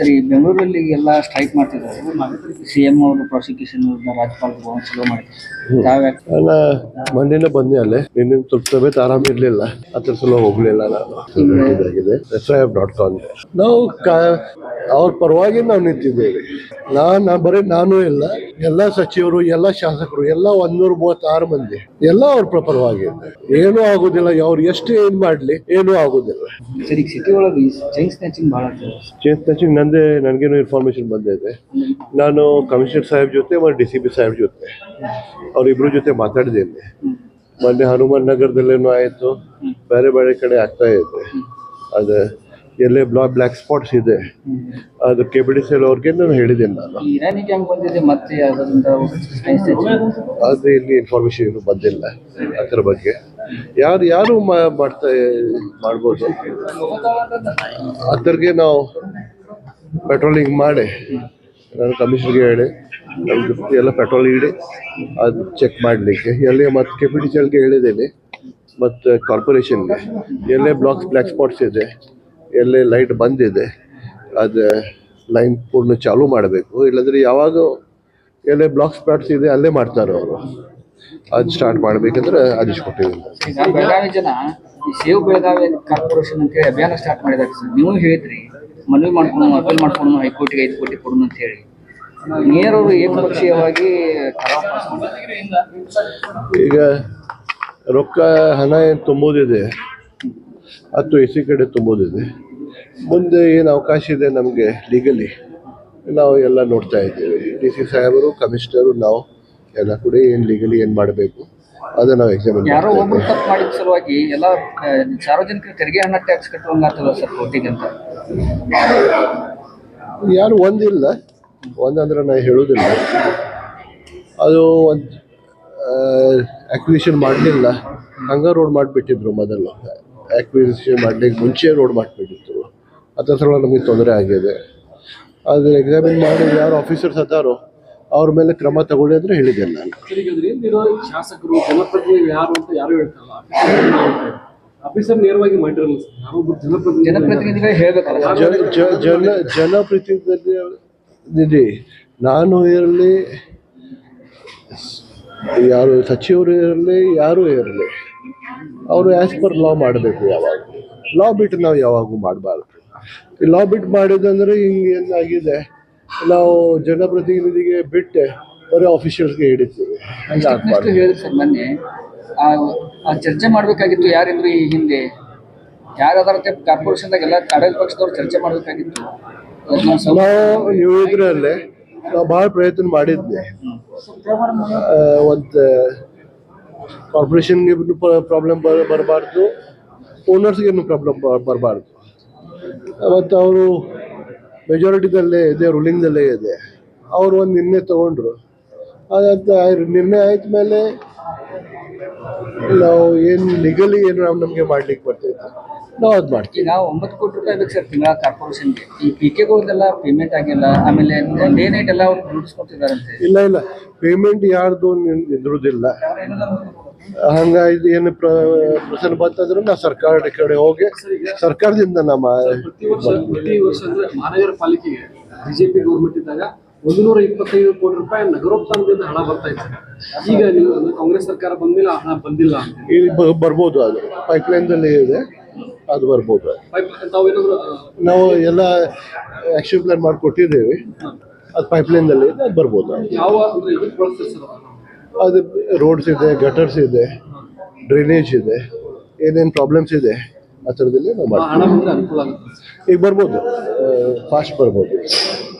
ಸರಿ ಬೆಂಗಳೂರಲ್ಲಿ ಎಲ್ಲ ಸ್ಟ್ರೈಕ್ ಮಾಡ್ತಿದ್ದಾರೆ. ಸಿ ಎಂ ಅವರು ಪ್ರಾಸಿಕ್ಯೂಷನ್ ರಾಜ್ಯಪಾಲ ಭವನ ಚಲೋ ಮಾಡಿದ್ರು ತಾವ್ಯಾಕೆ ನಾನು ಮೊನ್ನೆನೇ ಬಂದೆ ಅಲ್ಲೇ. ನಿನ್ನೆ ಸ್ವಲ್ಪ ಆರಾಮ ಇರಲಿಲ್ಲ. ಅದ್ರ ಸಲ ಹೋಗ್ಲಿಲ್ಲ ನಾನು. ಇದಾಗಿದೆ. ಐ ನಾಟ್ ಕಾಲ್ ನಾವು ಕಾ- ಅವ್ರ ಪರವಾಗಿ ನಾವು ನಿಂತಿದ್ದೇವೆ. ನಾನು ನಾ ಬರೀ ನಾನು ಇಲ್ಲ. ಎಲ್ಲ ಸಚಿವರು ಎಲ್ಲ ಶಾಸಕರು ಎಲ್ಲ ಒಂದೂರ ಮೂವತ್ತಾರು ಮಂದಿ ಎಲ್ಲ ಅವ್ರ ಪ್ರಪರವಾಗಿ. ಏನೂ ಆಗುದಿಲ್ಲ ಅವ್ರು ಎಷ್ಟು ಏನ್ ಮಾಡ್ಲಿ ಏನೂ ಆಗುದಿಲ್ಲ. ಸರಿ ಈಗ ಸಿಟಿ ಒಳಗೆ ಚೈನ್ ಸ್ನ್ಯಾಚಿಂಗ್ ಭಾಳ ನಂದೇ ನನಗೇನು ಇನ್ಫಾರ್ಮೇಶನ್ ಬಂದಿದೆ ನಾನು ಕಮಿಷನರ್ ಸಾಹೇಬ್ ಜೊತೆ ಮತ್ತು ಡಿ ಸಿ ಪಿ ಸಾಹೇಬ್ ಜೊತೆ. ಅವರಿಬ್ರ ಜೊತೆ ಮಾತಾಡಿದ್ದೇನೆ ಮೊನ್ನೆ ಹನುಮಾನ್ ನಗರದಲ್ಲೇನೋ ಆಯಿತು. ಬೇರೆ ಬೇರೆ ಕಡೆ ಆಗ್ತಾ ಇದೆ. ಅದು ಎಲ್ಲೇ ಬ್ಲಾ ಬ್ಲ್ಯಾಕ್ ಸ್ಪಾಟ್ಸ್ ಇದೆ. ಅದು ಕೆ ಬಿ ಡಿ ಸಿ ಅವ್ರಿಗೆ ನಾನು. ಹೇಳಿದ್ದೀನಿ ನಾನು ಇರಾನಿ ಬಂದಿದೆ ಮತ್ತೆ ಅದು ಇಲ್ಲಿ ಇನ್ಫಾರ್ಮೇಶನ್ ಏನು ಬಂದಿಲ್ಲ ಅದರ ಬಗ್ಗೆ. ಯಾರು ಯಾರು ಮಾಡ್ತಾ ಮಾಡ್ಬೋದು? ಅದ್ರಿಗೆ ನಾವು ಪೆಟ್ರೋಲಿಂಗ್ ಮಾಡಿ. ನಾನು ಕಮಿಷನ್ಗೆ ಹೇಳಿ. ನಮ್ದು ಎಲ್ಲ ಪೆಟ್ರೋಲ್ ಇಡಿ. ಅದು ಚೆಕ್ ಮಾಡಲಿಕ್ಕೆ. ಎಲ್ಲೇ ಮತ್ತು ಕೆ ಪಿ ಡಿ ಸಿ ಹೇಳಿದ್ದೇನೆ. ಮತ್ತು ಕಾರ್ಪೊರೇಷನ್ಗೆ ಎಲ್ಲೇ ಬ್ಲಾಕ್ಸ್ ಬ್ಲ್ಯಾಕ್ ಸ್ಪಾಟ್ಸ್ ಇದೆ. ಎಲ್ಲೇ ಲೈಟ್ ಬಂದಿದೆ ಅದು ಲೈನ್ ಪೂರ್ಣ ಚಾಲೂ ಮಾಡಬೇಕು. ಇಲ್ಲದ್ರೆ ಯಾವಾಗ ಎಲ್ಲೇ ಬ್ಲಾಕ್ ಸ್ಪಾಟ್ಸ್ ಇದೆ ಅಲ್ಲೇ ಮಾಡ್ತಾರೆ ಅವರು. ಅದು ಸ್ಟಾರ್ಟ್ ಮಾಡಬೇಕಂದ್ರೆ ಆದೇಶ ಕೊಟ್ಟಿದೆ ಈಗ ಬೆಳಗಾವಿ ಜನ ಈ ಸೇವ್ ಬೆಳಗಾವಿ ಕಾರ್ಪೊರೇಷನ್ ಅಂತೇಳಿ ಅಭಿಯಾನ ಸ್ಟಾರ್ಟ್ ಮಾಡಿದಾಗ ಸರ್. ನೀವು ಹೇಳಿದ್ರಿ ಮನವಿ ಮಾಡ್ಕೊಂಡು ಅಪೀಲ್ ಮಾಡ್ಕೊಂಡು ಹೈಕೋರ್ಟ್ಗೆ ಐದು ಕೋಟಿ ಕೊಡೋಣ ಅಂತ ಹೇಳಿ. ನೇರವರು ಏಕಪಕ್ಷೀಯವಾಗಿ. ಈಗ ರೊಕ್ಕ ಹಣ ಏನು ತುಂಬೋದಿದೆ? ಹತ್ತು ಎ ಸಿ ಕಡೆ ತುಂಬೋದಿದೆ. ಮುಂದೆ ಏನು ಅವಕಾಶ ಇದೆ ನಮಗೆ ಲೀಗಲಿ ನಾವು ಎಲ್ಲ ನೋಡ್ತಾ ಇದ್ದೀವಿ. ಡಿ ಸಿ ಸಾಹೇಬರು ಕಮಿಷನರು ನಾವು ಎಲ್ಲ ಕೂಡ ಏನು ಲೀಗಲಿ ಏನು ಮಾಡಬೇಕು? ಅದು ನಾವು ಎಕ್ಸಾಮಿನ್ ಯಾರೋ ಒಬ್ರು ತಪ್ಪು ಮಾಡಿದ ಸಲುವಾಗಿ ಎಲ್ಲ ಸಾರ್ವಜನಿಕ ತೆರಿಗೆ ಹಣ ಟ್ಯಾಕ್ಸ್ ಕಟ್ಟುವಂಗ ಆಗ್ತದ ಸರ್ ಅಂತ? ಯಾರು ಒಂದಿಲ್ಲ. ಒಂದಂದ್ರೆ ನಾನು ಹೇಳೋದಿಲ್ಲ. ಅದು ಒಂದು ಅಕ್ವಿಷನ್ ಮಾಡಲಿಲ್ಲ. ಹಂಗ ರೋಡ್ ಮಾಡಿಬಿಟ್ಟಿದ್ರು ಮೊದಲು. ಅಕ್ವಿಷನ್ ಮಾಡಲಿಕ್ಕೆ ಮುಂಚೆ ರೋಡ್ ಮಾಡ್ಬಿಟ್ಟಿತ್ತು ಅದರಲ್ಲೂ ಸಲ ನಮಗೆ ತೊಂದರೆ ಆಗಿದೆ. ಆದರೆ ಎಕ್ಸಾಮಿನ್ ಮಾಡಿ ಯಾರು ಆಫೀಸರ್ಸ್ ಅದಾರೋ ಅವ್ರ ಮೇಲೆ ಕ್ರಮ ತಗೊಳ್ಳಿ ಅಂದರೆ ಹೇಳಿದೆ ನಾನು. ಶಾಸಕರು ಜನಪ್ರತಿನಿಧಿಗಳು ಯಾರು ಅಂತ ಯಾರು ಹೇಳ್ತಾರಲ್ಲ ಆಫೀಸರ್ ನೇರವಾಗಿ ಮಾಡಿರಲ್ಲ ಜನಪ್ರತಿನಿಧಿಗಳು ಹೇಳ್ಬೇಕಲ್ಲ ಜನ ಜನಪ್ರತಿನಿಧಿ ನಾನು ಇರಲಿ ಯಾರು ಸಚಿವರು ಇರಲಿ ಯಾರು ಇರಲಿ ಅವರು ಆ್ಯಸ್ ಪರ್ ಲಾ ಮಾಡಬೇಕು ಯಾವಾಗ. ಲಾ ಬಿಟ್ಟು ನಾವು ಯಾವಾಗೂ ಮಾಡಬಾರ್ದು. ಲಾ ಬಿಟ್ಟು ಮಾಡಿದಂದ್ರೆ ಹಿಂಗೆ ಏನಾಗಿದೆ? ನಾವು ಜನಪ್ರತಿನಿಧಿಗೆ ಬಿಟ್ಟೆ ಬರೀ ಆಫೀಷಿಯಲ್ಸ್ಗೆ ಹಿಡಿತೀವಿ. ಹಂಗೆ ಆಗ್ಬಾರ್ದು. ಹೇಳಿದ್ರು ಸರ್ ಮೊನ್ನೆ. ಆ ಚರ್ಚೆ ಮಾಡಬೇಕಾಗಿತ್ತು ಯಾರಿದ್ರು ಈ ಹಿಂದೆ? ಯಾರಾದ್ರ ಕಾರ್ಪೊರೇಷನ್ದಾಗ ಎಲ್ಲ ಆಡಳಿತ ಪಕ್ಷದವ್ರು ಚರ್ಚೆ ಮಾಡಬೇಕಾಗಿತ್ತು. ನಾವು ನೀವು ಇದರಲ್ಲೇ ನಾವು ಭಾಳ ಪ್ರಯತ್ನ ಮಾಡಿದ್ದೆ. ಒಂದು ಕಾರ್ಪೊರೇಷನ್ಗೆ ಪ್ರಾಬ್ಲಮ್ ಬರಬಾರ್ದು. ಓನರ್ಸ್ಗೇನು ಪ್ರಾಬ್ಲಮ್ ಬರಬಾರ್ದು. ಮತ್ತು ಅವರು ಮೆಜಾರಿಟಿದಲ್ಲೇ ಇದೆ ರೂಲಿಂಗ್ದಲ್ಲೇ ಇದೆ. ಅವರು ಒಂದು ನಿರ್ಣಯ ತಗೊಂಡ್ರು. ಅದಂತ ನಿರ್ಣಯ ಆಯ್ತ ಮೇಲೆ ನಾವು ಏನು ಲೀಗಲಿ ಏನು ನಾವು ನಮಗೆ ಮಾಡ್ಲಿಕ್ಕೆ ಬರ್ತೈತೆ ನಾವು ಅದು ಮಾಡ್ತೀವಿ ಈಗ ಒಂಬತ್ತು ಕೋಟಿ ರೂಪಾಯಿ ಬೇಕು ಸರ್ ತಿಂಗಳ ಕಾರ್ಪೊರೇಷನ್ಗೆ. ಈ ಪಿ ಕೆಗಳದೆಲ್ಲ ಪೇಮೆಂಟ್ ಆಗಿಲ್ಲ. ಆಮೇಲೆ ಡೇ ನೈಟ್ ಎಲ್ಲ ಅವ್ರು ದುಡಿಸ್ಕೊತಿದಾರಂತೆ. ಇಲ್ಲ ಇಲ್ಲ. ಪೇಮೆಂಟ್ ಯಾರ್ದು ನಿಂದ್ರುದಿಲ್ಲ. ಹಂಗಾಗಿ ಏನು ಪ್ರ ಪ್ರಸನ್ನ ಬಂತಂದ್ರೆ ನಾವು ಸರ್ಕಾರದ ಕಡೆ ಹೋಗಿ ಸರ್ಕಾರದಿಂದ ನಮ್ಮ ಪ್ರತಿ ವರ್ಷ ಪ್ರತಿ ವರ್ಷ ಅಂದ್ರೆ ಮಹಾನಗರ ಪಾಲಿಕೆಗೆ ಬಿಜೆಪಿ ಗೌರ್ಮೆಂಟ್ ಇದ್ದಾಗ ಒಂದು ನೂರ ಇಪ್ಪತ್ತೈದು ಕೋಟಿ ರೂಪಾಯಿ ನಗರೋತ್ಥಾನದಿಂದ ಹಣ ಬರ್ತಾ ಇತ್ತು. ಈಗ ನೀವು ಕಾಂಗ್ರೆಸ್ ಸರ್ಕಾರ ಬಂದಿಲ್ಲ ಆ ಹಣ ಬಂದಿಲ್ಲ ಇಲ್ಲಿ ಬರ್ಬೋದು ಅದು. ಪೈಪ್ಲೈನ್ದಲ್ಲಿ ಇದೆ. ಅದು ಬರ್ಬೋದು. ನಾವು ಎಲ್ಲ ಆಕ್ಷನ್ ಪ್ಲಾನ್ ಮಾಡಿ ಕೊಟ್ಟಿದ್ದೇವೆ ಅದು ಪೈಪ್ಲೈನಲ್ಲಿ ಇದೆ ಅದು ಬರ್ಬೋದು. ಅದು. ರೋಡ್ಸ್ ಇದೆ ಗಟರ್ಸ್ ಇದೆ ಡ್ರೈನೇಜ್ ಇದೆ ಏನೇನು ಪ್ರಾಬ್ಲಮ್ಸ್ ಇದೆ ಆ ಥರದಲ್ಲಿ ನಾವು ಮಾಡ್ತೀವಿ. ಈಗ ಬರ್ಬೋದು. ಫಾಸ್ಟ್ ಬರ್ಬೋದು.